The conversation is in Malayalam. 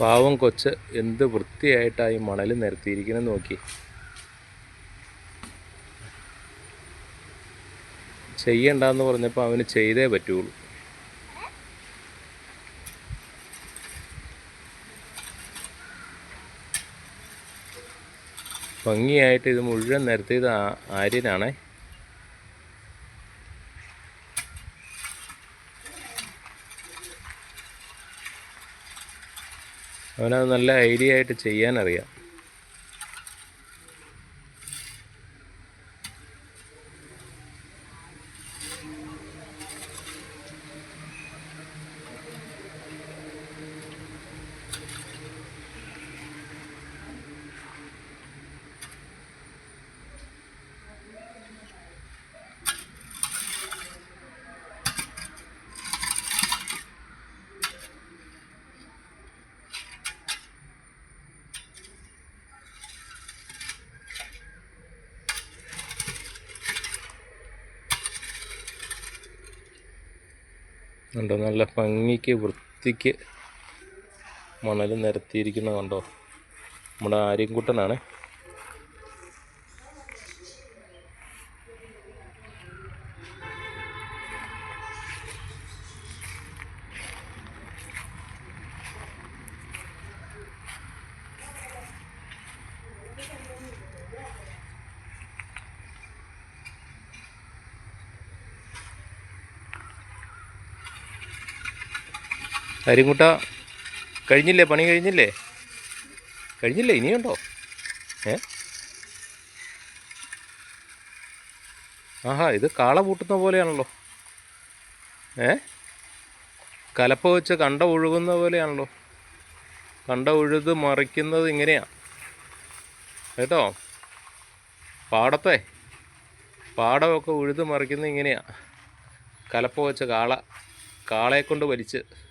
പാവം കൊച്ച് എന്ത് വൃത്തിയായിട്ടായി മണൽ നിരത്തിയിരിക്കണം നോക്കി. ചെയ്യണ്ടെന്ന് പറഞ്ഞപ്പോൾ അവന് ചെയ്തേ പറ്റുള്ളൂ. ഭംഗിയായിട്ട് ഇത് മുഴുവൻ നിരത്തിയത് ആര്യനാണേ. അവനത് നല്ല ഐഡിയ ആയിട്ട് ചെയ്യാനറിയാം. കണ്ടോ? നല്ല ഭംഗിക്ക് വൃത്തിക്ക് മണൽ നിരത്തിയിരിക്കുന്ന കണ്ടോ? നമ്മുടെ ആര്യൻകുട്ടനാണ്. ആര്യൻകുട്ട കഴിഞ്ഞില്ലേ? പണി കഴിഞ്ഞില്ലേ? കഴിഞ്ഞില്ലേ? ഇനിയുണ്ടോ? ഏ? ആഹാ ഇത് കാള പൂട്ടുന്ന പോലെയാണല്ലോ. ഏ? കലപ്പ വെച്ച് കണ്ട ഒഴുകുന്ന പോലെയാണല്ലോ. കണ്ട ഉഴുത് മറിക്കുന്നത് ഇങ്ങനെയാണ് കേട്ടോ? പാടത്തെ. പാടമൊക്കെ ഉഴുത് മറിക്കുന്നത് ഇങ്ങനെയാണ് കലപ്പ വെച്ച് കാള കാളയെ കൊണ്ട് വലിച്ച്.